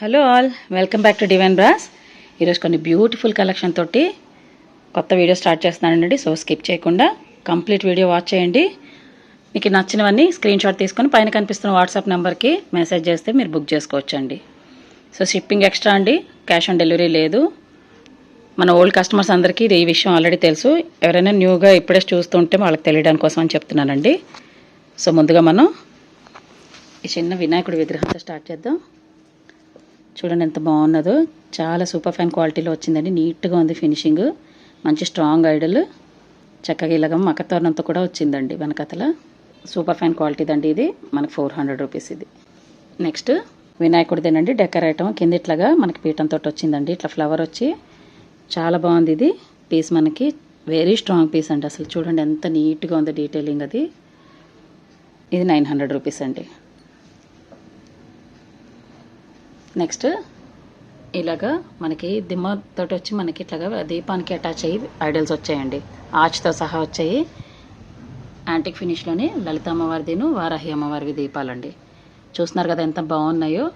Hello all welcome back to divine brass ఈరోజు కొన్ని beautiful collection తోటి కొత్త వీడియో స్టార్ట్ చేస్తున్నానండి. సో స్కిప్ చేయకుండా కంప్లీట్ వీడియో వాచ్ చేయండి. మీకు నచ్చినవన్నీ స్క్రీన్ షాట్ తీసుకొని పైన కనిపిస్తున్న వాట్సాప్ నెంబర్కి మెసేజ్ చేస్తే మీరు బుక్ చేసుకోవచ్చండి. సో షిప్పింగ్ ఎక్స్ట్రా అండి. క్యాష్ ఆన్ డెలివరీ లేదు. మన ఓల్డ్ కస్టమర్స్ అందరికీ ఇది ఈ విషయం ఆల్రెడీ తెలుసు. ఎవరైనా న్యూగా ఇప్పుడే చూస్తుంటే వాళ్ళకి తెలియడానికి కోసం అని చెప్తున్నానండి. సో ముందుగా మనం ఈ చిన్న వినాయకుడి విగ్రహంతో స్టార్ట్ చేద్దాం. చూడండి ఎంత బాగున్నదో. చాలా సూపర్ ఫైన్ క్వాలిటీలో వచ్చిందండి. నీట్గా ఉంది ఫినిషింగ్. మంచి స్ట్రాంగ్ ఐడల్. చక్కగా ఇలాగ మకతోరణంతో కూడా వచ్చిందండి వెనకతల. సూపర్ ఫైన్ క్వాలిటీదండి ఇది. మనకి ఫోర్ హండ్రెడ్ రూపీస్ ఇది. నెక్స్ట్ వినాయకుడిదేనండి. డెకరేటం కింద ఇట్లాగా మనకి పీఠంతో వచ్చిందండి. ఇట్లా ఫ్లవర్ వచ్చి చాలా బాగుంది ఇది. పీస్ మనకి వెరీ స్ట్రాంగ్ పీస్ అండి అసలు. చూడండి ఎంత నీట్గా ఉంది డీటెయిలింగ్ అది. ఇది నైన్ హండ్రెడ్ రూపీస్ అండి. నెక్స్ట్ ఇలాగా మనకి దిమ్మతోటి వచ్చి మనకి ఇట్లాగా దీపానికి అటాచ్ అయ్యి ఐడల్స్ వచ్చాయండి. ఆచ్తో సహా వచ్చాయి. యాంటిక్ ఫినిష్లోని లలిత అమ్మవారిదిను వారాహి అమ్మవారివి దీపాలండి. చూస్తున్నారు కదా ఎంత బాగున్నాయో.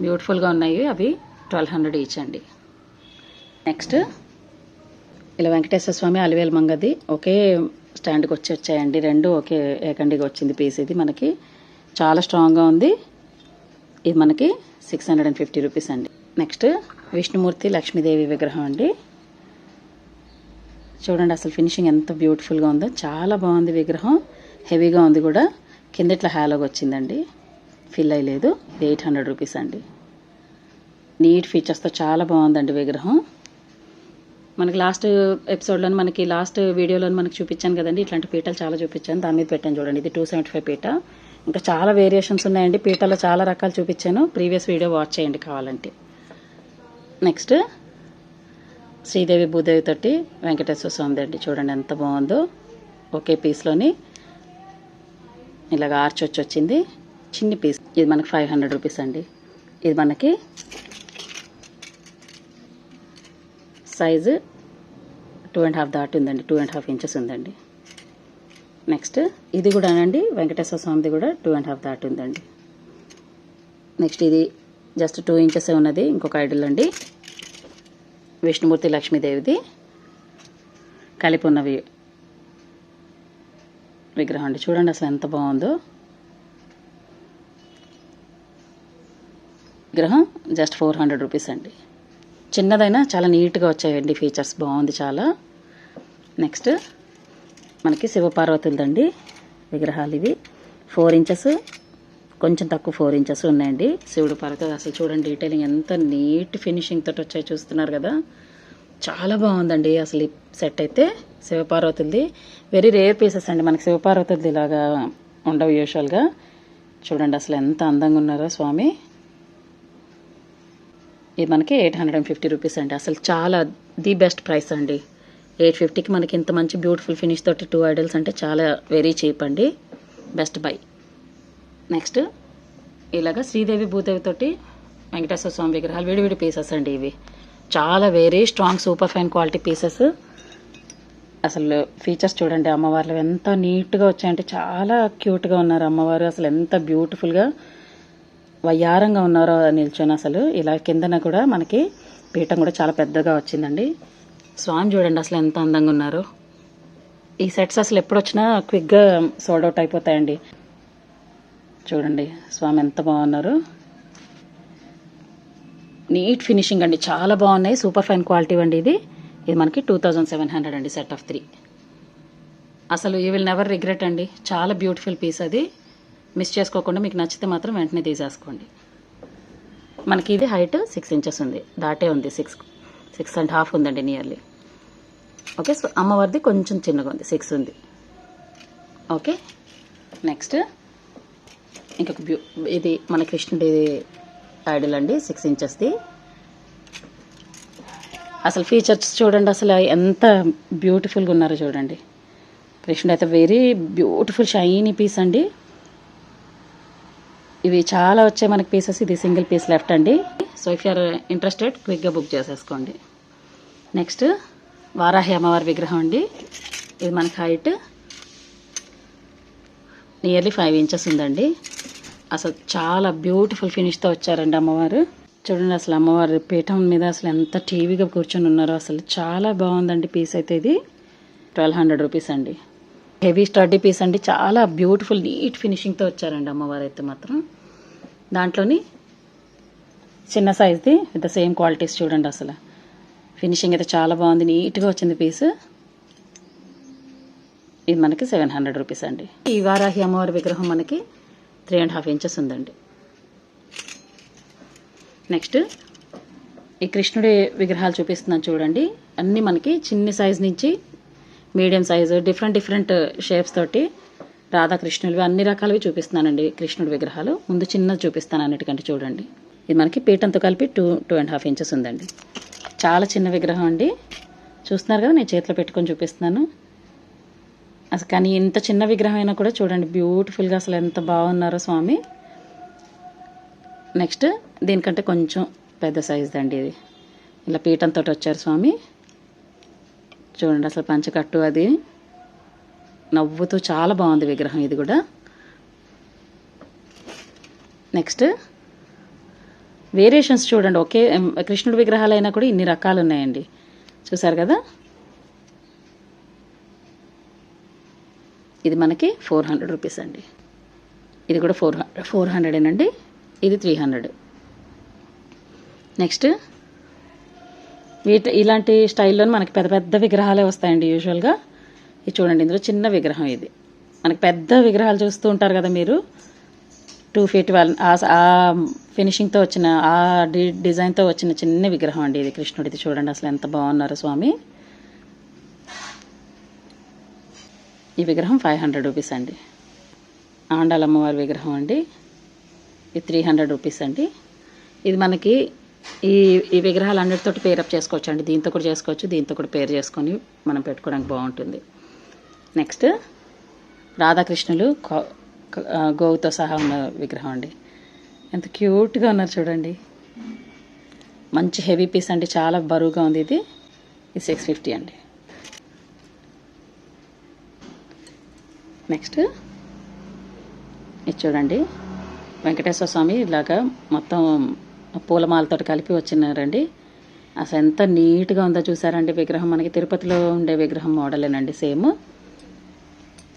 బ్యూటిఫుల్గా ఉన్నాయి అవి. ట్వెల్వ్ హండ్రెడ్ ఈచ్ అండి. నెక్స్ట్ ఇలా వెంకటేశ్వర స్వామి అలివేలు మంగది ఒకే స్టాండ్కి వచ్చి వచ్చాయండి. రెండు ఒకే ఏకండిగా వచ్చింది పీస్ ఇది మనకి. చాలా స్ట్రాంగ్గా ఉంది. ఇది మనకి six hundred and fifty rupees అండి. నెక్స్ట్ విష్ణుమూర్తి లక్ష్మీదేవి విగ్రహం అండి. చూడండి అసలు ఫినిషింగ్ ఎంత బ్యూటిఫుల్గా ఉందో. చాలా బాగుంది విగ్రహం. హెవీగా ఉంది కూడా. కింద ఇట్లా హ్యాలోగా వచ్చిందండి. ఫిల్ అయ్యలేదు. ఎయిట్ హండ్రెడ్ రూపీస్ అండి. నీట్ ఫీచర్స్తో చాలా బాగుందండి విగ్రహం. మనకి లాస్ట్ ఎపిసోడ్లో మనకి లాస్ట్ వీడియోలో మనకి చూపించాను కదండి. ఇట్లాంటి పీటలు చాలా చూపించాను. దాని మీద పెట్టాను చూడండి. ఇది టూ సెవెంటీ ఫైవ్ పీట. ఇంకా చాలా వేరియేషన్స్ ఉన్నాయండి. పీటలో చాలా రకాలు చూపించాను. ప్రీవియస్ వీడియో వాచ్ చేయండి కావాలంటే. నెక్స్ట్ శ్రీదేవి భూదేవి తోటి వెంకటేశ్వర స్వామి అండి. చూడండి ఎంత బాగుందో. ఒకే పీస్లోని ఇలాగ ఆర్చ్ వచ్చి వచ్చింది. చిన్ని పీస్ ఇది మనకి ఫైవ్ హండ్రెడ్ రూపీస్ అండి. ఇది మనకి సైజు టూ అండ్ హాఫ్ దాటి ఉందండి. టూ అండ్ హాఫ్ ఇంచెస్ ఉందండి. నెక్స్ట్ ఇది కూడానండి వెంకటేశ్వర స్వామిది కూడా టూ అండ్ హాఫ్ దాటి ఉందండి. నెక్స్ట్ ఇది జస్ట్ టూ ఇంచెస్ ఉన్నది ఇంకొక ఐడల్ అండి. విష్ణుమూర్తి లక్ష్మీదేవిది. కలిపి ఉన్నవి విగ్రహం అండి. చూడండి అసలు ఎంత బాగుందో. విగ్రహం జస్ట్ ఫోర్ హండ్రెడ్ రూపీస్ అండి. చిన్నదైనా చాలా నీట్గా వచ్చాయండి ఫీచర్స్ బాగుంది చాలా. నెక్స్ట్ మనకి శివపార్వతులదండి విగ్రహాలు ఇవి. ఫోర్ ఇంచెస్ కొంచెం తక్కువ ఫోర్ ఇంచెస్ ఉన్నాయండి. శివుడు పార్వతి అసలు చూడండి డీటెయిలింగ్ ఎంత నీట్ ఫినిషింగ్ తోటి వచ్చాయి చూస్తున్నారు కదా. చాలా బాగుందండి అసలు ఈ సెట్ అయితే శివపార్వతులది. వెరీ రేర్ పీసెస్ అండి. మనకి శివపార్వతులది ఇలాగా ఉండవు యూజువల్గా చూడండి అసలు ఎంత అందంగా ఉన్నారో స్వామి. ఇది మనకి eight hundred and fifty rupees అండి. అసలు చాలా ది బెస్ట్ ప్రైస్ అండి. ఎయిట్ ఫిఫ్టీకి మనకి ఇంత మంచి బ్యూటిఫుల్ ఫినిష్ తోటి టూ ఐడల్స్ అంటే చాలా వెరీ చీప్ అండి. Best buy. నెక్స్ట్ ఇలాగ శ్రీదేవి భూదేవి తోటి వెంకటేశ్వర స్వామి విగ్రహాలు విడివిడి పీసెస్ అండి ఇవి. చాలా very strong super fine quality pieces అసలు ఫీచర్స్ చూడండి అమ్మవార్లు ఎంత నీట్గా వచ్చాయంటే చాలా క్యూట్గా ఉన్నారు అమ్మవారు. అసలు ఎంత బ్యూటిఫుల్గా వయ్యారంగా ఉన్నారో నిల్చొని అసలు. ఇలా కిందన కూడా మనకి పీఠం కూడా చాలా పెద్దగా వచ్చిందండి. స్వామి చూడండి అసలు ఎంత అందంగా ఉన్నారు. ఈ సెట్స్ అసలు ఎప్పుడు వచ్చినా క్విక్గా సోల్డ్ అవుట్ అయిపోతాయండి. చూడండి స్వామి ఎంత బాగున్నారు. నీట్ ఫినిషింగ్ అండి చాలా బాగున్నాయి సూపర్ ఫైన్ క్వాలిటీ అండి ఇది. ఇది మనకి టూ థౌజండ్ సెవెన్ హండ్రెడ్ అండి సెట్ ఆఫ్ త్రీ. అసలు యూ విల్ నెవర్ రిగ్రెట్ అండి చాలా బ్యూటిఫుల్ పీస్ అది. మిస్ చేసుకోకుండా మీకు నచ్చితే మాత్రం వెంటనే తీసేసుకోండి. మనకి ఇది హైట్ సిక్స్ ఇంచెస్ ఉంది దాటే ఉంది సిక్స్ సిక్స్ అండ్ హాఫ్ ఉందండి నియర్లీ ఓకే సో అమ్మవారిది కొంచెం చిన్నగా ఉంది సిక్స్ ఉంది. ఓకే నెక్స్ట్ ఇంకొక బ్యూ ఇది మన కృష్ణుడి ఐడల్ అండి సిక్స్ ఇంచెస్ది అసలు ఫీచర్స్ చూడండి అసలు ఎంత బ్యూటిఫుల్గా ఉన్నారో చూడండి. కృష్ణుడు అయితే వెరీ బ్యూటిఫుల్ షైనీ పీస్ అండి. ఇవి చాలా వచ్చాయి మనకి పీసెస్ ఇది సింగిల్ పీస్ లెఫ్ట్ అండి. So if you are interested క్విక్గా బుక్ చేసేసుకోండి. నెక్స్ట్ వారాహి అమ్మవారి విగ్రహం అండి. ఇది మనకి హైట్ నియర్లీ ఫైవ్ ఇంచెస్ ఉందండి. అసలు చాలా బ్యూటిఫుల్ ఫినిష్తో వచ్చారండి అమ్మవారు. చూడండి అసలు అమ్మవారి పీఠం మీద అసలు ఎంత టీవీగా కూర్చొని ఉన్నారో అసలు చాలా బాగుందండి పీస్ అయితే ఇది. ట్వెల్వ్ హండ్రెడ్ రూపీస్ అండి. హెవీ స్టడీ పీస్ అండి. చాలా బ్యూటిఫుల్ నీట్ ఫినిషింగ్తో వచ్చారండి అమ్మవారు అయితే మాత్రం. దాంట్లోని చిన్న సైజ్ది విత్ సేమ్ క్వాలిటీస్ చూడండి అసలు. ఫినిషింగ్ అయితే చాలా బాగుంది నీట్గా వచ్చింది పీస్. ఇది మనకి సెవెన్ హండ్రెడ్ రూపీస్ అండి. ఈ వారాహి అమ్మవారి విగ్రహం మనకి త్రీ అండ్ హాఫ్ ఇంచెస్ ఉందండి. నెక్స్ట్ ఈ కృష్ణుడి విగ్రహాలు చూపిస్తున్నాను చూడండి. అన్నీ మనకి చిన్ని సైజ్ నుంచి medium size different different shapes తోటి రాధాకృష్ణులవి అన్ని రకాలవి చూపిస్తున్నానండి కృష్ణుడి విగ్రహాలు. ముందు చిన్నది చూపిస్తాను అన్నిటికంటే చూడండి. ఇది మనకి పీఠంతో కలిపి two two and half inches ఉందండి. చాలా చిన్న విగ్రహం అండి. చూస్తున్నారు కదా నేను చేతిలో పెట్టుకొని చూపిస్తున్నాను. అసలు కానీ ఇంత చిన్న విగ్రహం అయినా కూడా చూడండి బ్యూటిఫుల్గా అసలు ఎంత బాగున్నారో స్వామి. నెక్స్ట్ దీనికంటే కొంచెం పెద్ద సైజ్ అండి ఇది. ఇలా పీఠంతో వచ్చారు స్వామి. చూడండి అసలు పంచకట్టు అది. నవ్వుతూ చాలా బాగుంది విగ్రహం ఇది కూడా. నెక్స్ట్ వేరియేషన్స్ చూడండి. ఒకే కృష్ణుడి విగ్రహాలు అయినా కూడా ఇన్ని రకాలు ఉన్నాయండి చూసారు కదా? ఇది మనకి ఫోర్ హండ్రెడ్ రూపీస్ అండి. ఇది కూడా ఫోర్ ఫోర్ హండ్రెడేనండి. ఇది త్రీ హండ్రెడ్. నెక్స్ట్ వీటి ఇలాంటి స్టైల్లో మనకి పెద్ద పెద్ద విగ్రహాలే వస్తాయండి యూజువల్గా. ఇది చూడండి ఇందులో చిన్న విగ్రహం ఇది. మనకి పెద్ద విగ్రహాలు చూస్తూ ఉంటారు కదా మీరు? టూ ఫీట్ వన్ ఆ ఫినిషింగ్తో వచ్చిన ఆ డి డిజైన్తో వచ్చిన చిన్న విగ్రహం అండి ఇది కృష్ణుడిది చూడండి అసలు ఎంత బాగున్నారు స్వామి. ఈ విగ్రహం ఫైవ్ హండ్రెడ్ రూపీస్ అండి. ఆండాల అమ్మవారి విగ్రహం అండి. ఇది త్రీ హండ్రెడ్ రూపీస్ అండి. ఇది మనకి ఈ ఈ విగ్రహాలు అన్నిటితోటి పేరప్ చేసుకోవచ్చు అండి దీంతో కూడా చేసుకోవచ్చు దీంతో కూడా పేరు చేసుకొని మనం పెట్టుకోవడానికి బాగుంటుంది. నెక్స్ట్ రాధాకృష్ణులు కో- గోవుతో సహా ఉన్న విగ్రహం అండి. ఎంత క్యూట్గా ఉన్నారు చూడండి. మంచి హెవీ పీస్ అండి. చాలా బరువుగా ఉంది ఇది. ఇది సిక్స్ ఫిఫ్టీ అండి. నెక్స్ట్ ఇది చూడండి. వెంకటేశ్వర స్వామి ఇలాగా మొత్తం పూలమాలతో కలిపి వచ్చినారండి. అసలు ఎంత నీట్గా ఉందో చూసారండి విగ్రహం. మనకి తిరుపతిలో ఉండే విగ్రహం మోడలేనండి. సేమ్.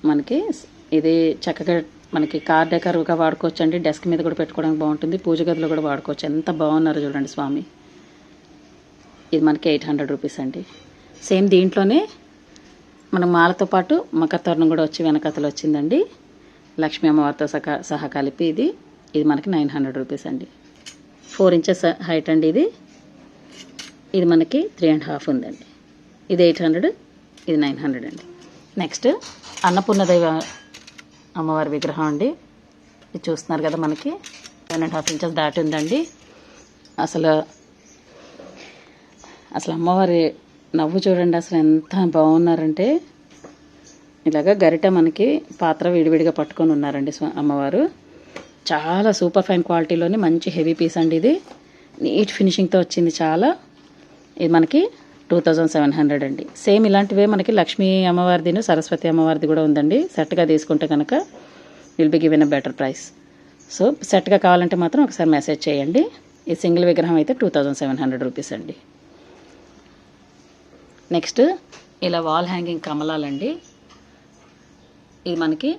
మనకి ఇది చక్కగా మనకి కార్ డెకర్గా వాడుకోవచ్చు అండి డెస్క్ మీద కూడా పెట్టుకోవడానికి బాగుంటుంది. పూజ గదిలో కూడా వాడుకోవచ్చు. ఎంత బాగున్నారు చూడండి స్వామి. ఇది మనకి ఎయిట్ హండ్రెడ్ రూపీస్ అండి. సేమ్ దీంట్లోనే మన మాలతో పాటు మకర కూడా వచ్చి వెనకతలు వచ్చిందండి. లక్ష్మీ అమ్మవారితో సహా సహా కలిపి ఇది. ఇది మనకి నైన్ హండ్రెడ్ రూపీస్ అండి. ఫోర్ ఇంచెస్ హైట్ అండి ఇది. ఇది మనకి త్రీ అండ్ హాఫ్ ఉందండి. ఇది ఎయిట్ హండ్రెడ్ ఇది నైన్ హండ్రెడ్ అండి. నెక్స్ట్ అన్నపూర్ణ దైవ అమ్మవారి విగ్రహం అండి. ఇది చూస్తున్నారు కదా మనకి. వన్ అండ్ హాఫ్ ఇంచెస్ దాటి ఉందండి. అసలు అసలు అమ్మవారి నవ్వు చూడండి అసలు ఎంత బాగున్నారంటే. ఇలాగ గరిట మనకి పాత్ర విడివిడిగా పట్టుకొని ఉన్నారండి అమ్మవారు. చాలా సూపర్ ఫైన్ క్వాలిటీలోని మంచి హెవీ పీస్ అండి ఇది. నీట్ ఫినిషింగ్తో వచ్చింది చాలా. ఇది మనకి టూ థౌజండ్ సెవెన్ హండ్రెడ్ అండి. సేమ్ ఇలాంటివే మనకి లక్ష్మీ అమ్మవారిదిను సరస్వతి అమ్మవారిది కూడా ఉందండి. సెట్గా తీసుకుంటే కనుక will be given a better price so సెట్గా కావాలంటే మాత్రం ఒకసారి మెసేజ్ చేయండి. ఈ సింగిల్ విగ్రహం అయితే two thousand seven hundred rupees అండి. నెక్స్ట్ ఇలా వాల్ హ్యాంగింగ్ కమలాలండి. ఇది మనకి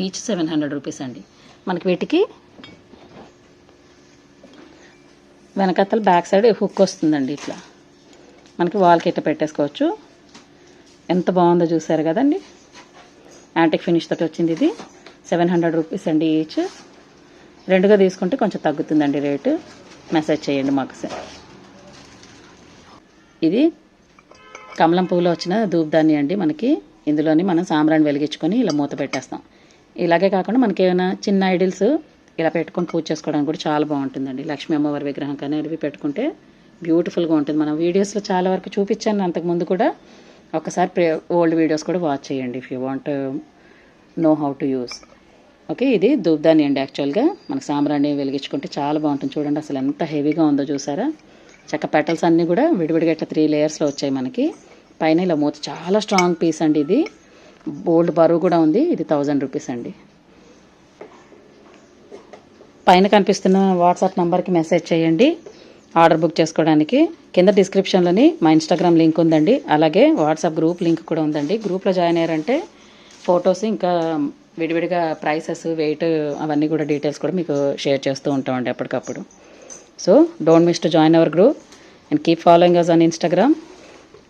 ఈచ్ సెవెన్ హండ్రెడ్ రూపీస్ అండి. మనకి వీటికి వెనకత్తల బ్యాక్ సైడ్ హుక్ వస్తుందండి ఇట్లా. మనకి వాల్కి ఇట్లా పెట్టేసుకోవచ్చు. ఎంత బాగుందో చూసారు కదండి. యాంటిక్ ఫినిష్ తోటి వచ్చింది ఇది. సెవెన్ హండ్రెడ్ రూపీస్ అండి ఈచ్ రెండుగా తీసుకుంటే కొంచెం తగ్గుతుందండి రేటు మెసేజ్ చేయండి మాకు సార్ ఇది కమలం పువ్వులో వచ్చిన ధూప్దాన్ని అండి మనకి. ఇందులోని మనం సాంబ్రాన్ని వెలిగించుకొని ఇలా మూత పెట్టేస్తాం. ఇలాగే కాకుండా మనకి ఏమైనా చిన్న ఐడిల్స్ ఇలా పెట్టుకొని పూజ చేసుకోవడానికి కూడా చాలా బాగుంటుందండి. లక్ష్మీ అమ్మవారి విగ్రహం కానీ అవి పెట్టుకుంటే బ్యూటిఫుల్గా ఉంటుంది. మనం వీడియోస్లో చాలా వరకు చూపించాను. అంతకుముందు కూడా ఒకసారి ప్రే ఓల్డ్ వీడియోస్ కూడా వాచ్ చేయండి if you want know how to use okay ఇది దుబ్దాని అండి యాక్చువల్గా మనకు సాంబ్రాణి వెలిగించుకుంటే చాలా బాగుంటుంది. చూడండి అసలు ఎంత హెవీగా ఉందో చూసారా? చక్క పెటల్స్ అన్నీ కూడా విడివిడిగా ఇట్లా త్రీ లేయర్స్లో వచ్చాయి మనకి. పైన ఇలా మూత చాలా స్ట్రాంగ్ పీస్ అండి ఇది. బోల్డ్ బరువు కూడా ఉంది. ఇది థౌజండ్ రూపీస్ అండి. పైన కనిపిస్తున్న వాట్సాప్ నెంబర్కి మెసేజ్ చేయండి. ఆర్డర్ బుక్ చేసుకోవడానికి. కింద డిస్క్రిప్షన్లోని మా ఇన్స్టాగ్రామ్ లింక్ ఉందండి. అలాగే వాట్సాప్ గ్రూప్ లింక్ కూడా ఉందండి. గ్రూప్లో జాయిన్ అయ్యారంటే ఫొటోస్ ఇంకా విడివిడిగా ప్రైసెస్ వెయిట్ అవన్నీ కూడా డీటెయిల్స్ కూడా మీకు షేర్ చేస్తూ ఉంటామండి ఎప్పటికప్పుడు. So don't miss to join our group and keep following us on Instagram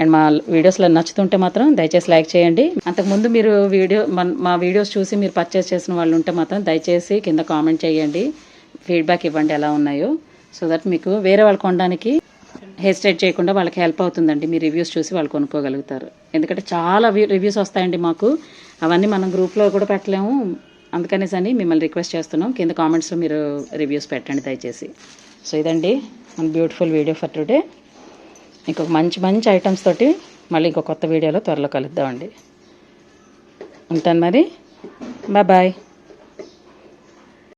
and మా వీడియోస్లో నచ్చుతుంటే మాత్రం దయచేసి లైక్ చేయండి. అంతకుముందు మీరు వీడియో మా వీడియోస్ చూసి మీరు పర్చేస్ చేసిన వాళ్ళు ఉంటే మాత్రం దయచేసి కింద కామెంట్ చేయండి. ఫీడ్బ్యాక్ ఇవ్వండి ఎలా ఉన్నాయో. సో దట్ మీకు వేరే వాళ్ళు కొనడానికి హెసిటేట్ చేయకుండా వాళ్ళకి హెల్ప్ అవుతుందండి. మీ రివ్యూస్ చూసి వాళ్ళు కొనుక్కోగలుగుతారు. ఎందుకంటే చాలా రివ్యూస్ వస్తాయండి మాకు. అవన్నీ మనం గ్రూప్లో కూడా పెట్టలేము. అందుకనేసి అని మిమ్మల్ని రిక్వెస్ట్ చేస్తున్నాం. కింద కామెంట్స్లో మీరు రివ్యూస్ పెట్టండి దయచేసి. సో ఇదండి మన బ్యూటిఫుల్ వీడియో ఫర్ టుడే ఇంకొక మంచి మంచి ఐటమ్స్ తోటి మళ్ళీ ఇంకొక కొత్త వీడియోలో త్వరలో కలుద్దామండి. ఉంటాను మరి. Bye bye